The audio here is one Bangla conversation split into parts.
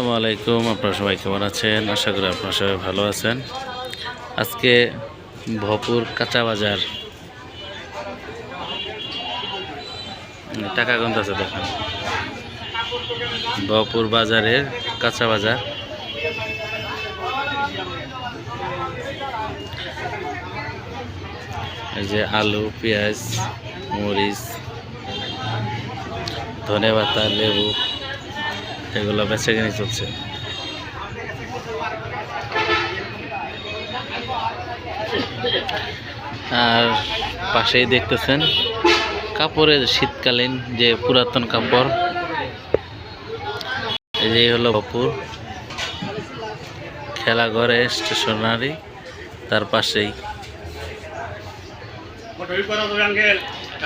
আসসালামু আলাইকুম, আপনারা সবাই কেমন আছেন? আশা করি আপনারা সবাই ভালো আছেন। আজকে ভপুর কাঁচা বাজার। টাকা গন্ত আছে দেখেন। ভপুর বাজারের কাঁচা বাজার। এই যে আলু, পেঁয়াজ, মরিচ, ধনে পাতা, লেবু। এগুলো বেচে কিনে চলছে। আর পাশেই দেখতেছেন কাপড়ের শীতকালীন যে পুরাতন কাপড়। এই হলো বাপুর খেলাঘরে স্টেশনারি, তার পাশেই।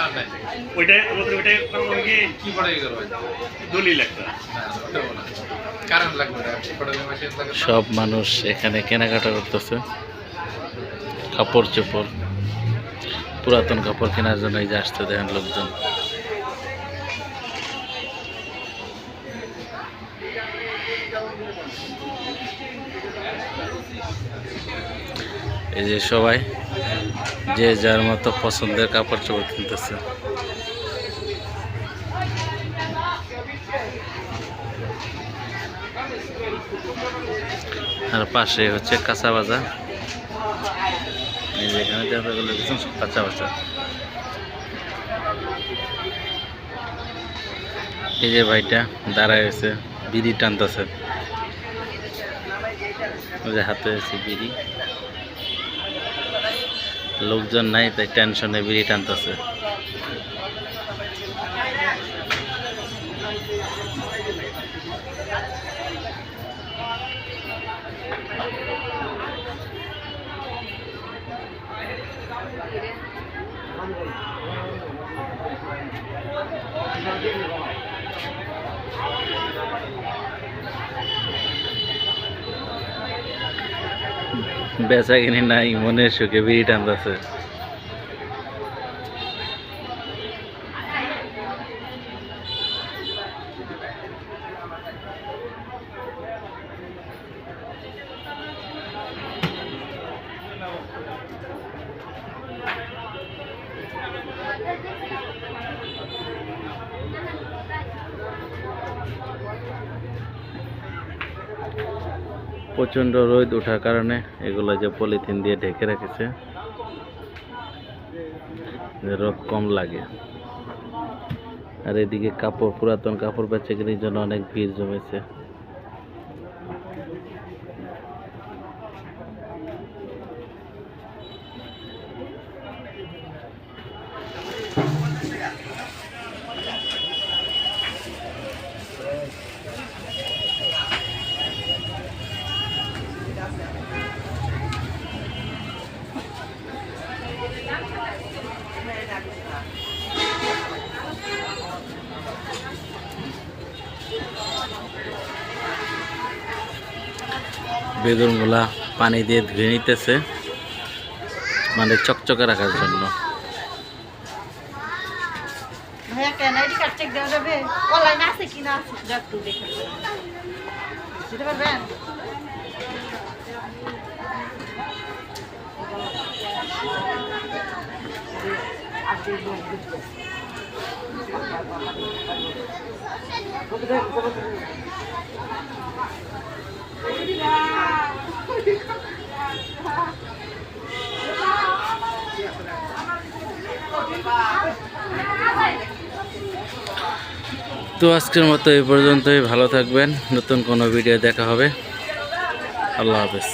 আমাদের কি? কি দলিল একটা। কারণ লাগবে সব মানুষ এখানে কেনাকাটা করতেছে। কাপড় চোপড়। পুরাতন কাপড় কেনার জন্য এই যে আসতে দেখেন লোকজন। এই যে সবাই যে যার মতো পছন্দের কাপড় চোপড় কিনতেছে। আর পাশে হচ্ছে কাঁচা বাজার। কাঁচা এই যে ভাইটা দাঁড়ায় আছে বিড়ি টানতেছে। হাতে আছে বিড়ি। লোকজন নাই তাই টেনশনে বিড়ি টানতেছে। বেচা কিনে নাই মনের সুখে বিড়ি টানতেছে। প্রচণ্ড রোদ ওঠার কারণে এগুলো যে পলিথিন দিয়ে ঢেকে রেখেছে রোদ কম লাগে। আর এদিকে কাপড়, পুরাতন কাপড় বেচে কিনির জন্য অনেক ভিড় জমেছে। বেগুনগুলা পানি দিয়ে ধুয়ে নিতেছে। মানে চকচকে রাখার জন্য আইডি কার্ড চেক দেওয়া যাবে অনলাইনে আছে কি না আছে যা একটু দেখে দিতে পারবেন তো আজকের মতো এই পর্যন্তই। ভালো থাকবেন। নতুন কোনো ভিডিও দেখা হবে। আল্লাহ হাফেজ।